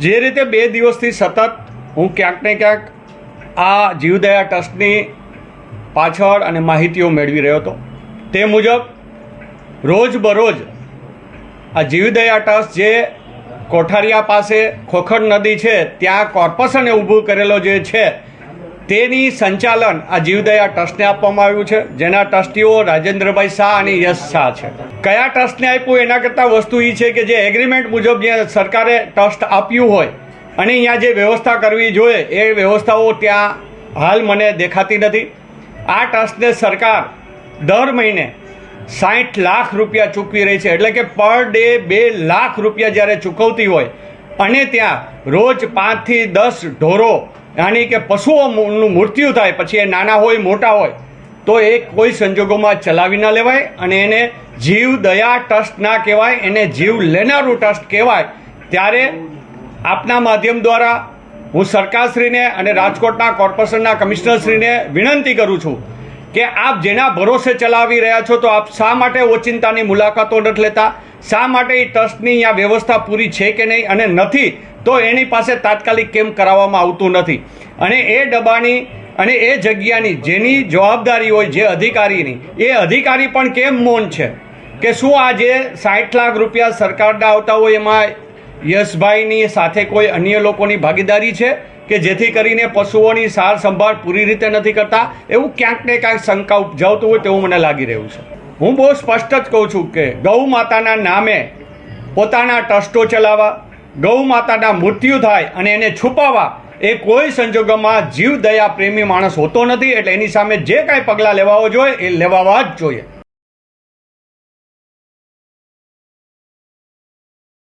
જે રીતે બે દિવસથી સતત હું ક્યાંક ને ક્યાંક આ જીવદયા ટ્રસ્ટની પાછળ અને માહિતીઓ મેળવી રહ્યો હતો. તે મુજબ, રોજબરોજ આ જીવદયા ટ્રસ્ટ જે કોઠારિયા પાસે ખોખર નદી છે, ત્યાં કોર્પોરેશને ઊભું કરેલો જે છે તેની સંચાલન આ જીવદયા ટ્રસ્ટને આપવામાં આવ્યું છે, જેના ટ્રસ્ટીઓ રાજેન્દ્રભાઈ શાહ અને યશ શાહ છે. કયા ટ્રસ્ટને આપ્યું એના કરતાં વસ્તુ એ છે કે જે એગ્રીમેન્ટ મુજબ જે સરકારે ટ્રસ્ટ આપ્યું હોય અને અહીંયા જે વ્યવસ્થા કરવી જોઈએ, એ વ્યવસ્થાઓ ત્યાં હાલ મને દેખાતી નથી. આ ટ્રસ્ટને સરકાર દર મહિને સાઠ લાખ રૂપિયા ચૂકવી રહી છે, એટલે કે પર ડે બે લાખ રૂપિયા જ્યારે ચૂકવતી હોય, અને ત્યાં રોજ પાંચથી દસ ઢોરો યાની કે પશુઓનું મૃત્યુ થાય, પછી એ નાના હોય, મોટા હોય, તો એ કોઈ સંજોગોમાં ચલાવી ન લેવાય અને એને જીવ દયા ટ્રસ્ટ ના કહેવાય, એને જીવ લેનારું ટ્રસ્ટ કહેવાય, ત્યારે આપના માધ્યમ દ્વારા હું સરકારશ્રીને અને રાજકોટના કોર્પોરેશનના કમિશનરશ્રીને વિનંતી કરું છું કે આપ જેના ભરોસે ચલાવી રહ્યા છો, તો આપ શા માટે ઓચિંતાની મુલાકાતો નથી લેતા? શા માટે એ ટ્રસ્ટની આ વ્યવસ્થા પૂરી છે કે નહીં અને નથી, તો એની પાસે તાત્કાલિક કેમ કરાવવામાં આવતું નથી? અને એ ડબ્બાની અને એ જગ્યાની જેની જવાબદારી હોય, જે અધિકારીની, એ અધિકારી પણ કેમ મૌન છે? કે શું આ જે સાઠ લાખ રૂપિયા સરકારના આવતા હોય એમાં યશભાઈની સાથે કોઈ અન્ય લોકોની ભાગીદારી છે? કે જેથી કરીને પશુઓની સાર સંભાળ પૂરી રીતે નથી કરતા? એવું ક્યાંક ને ક્યાંક શંકા ઉપજાવતું હોય તેવું મને લાગી રહ્યું છે. હું બહુ સ્પષ્ટ જ કહું છું કે ગૌ માતાના નામે પોતાના ટ્રસ્ટો ચલાવવા, ગૌ માતાના મૃત્યુ થાય અને એને છુપાવવા એ કોઈ સંજોગોમાં જીવ દયા પ્રેમી માણસ હોતો નથી. એટલે એની સામે જે કાંઈ પગલાં લેવાઓ જોઈએ એ લેવાવા જ જોઈએ.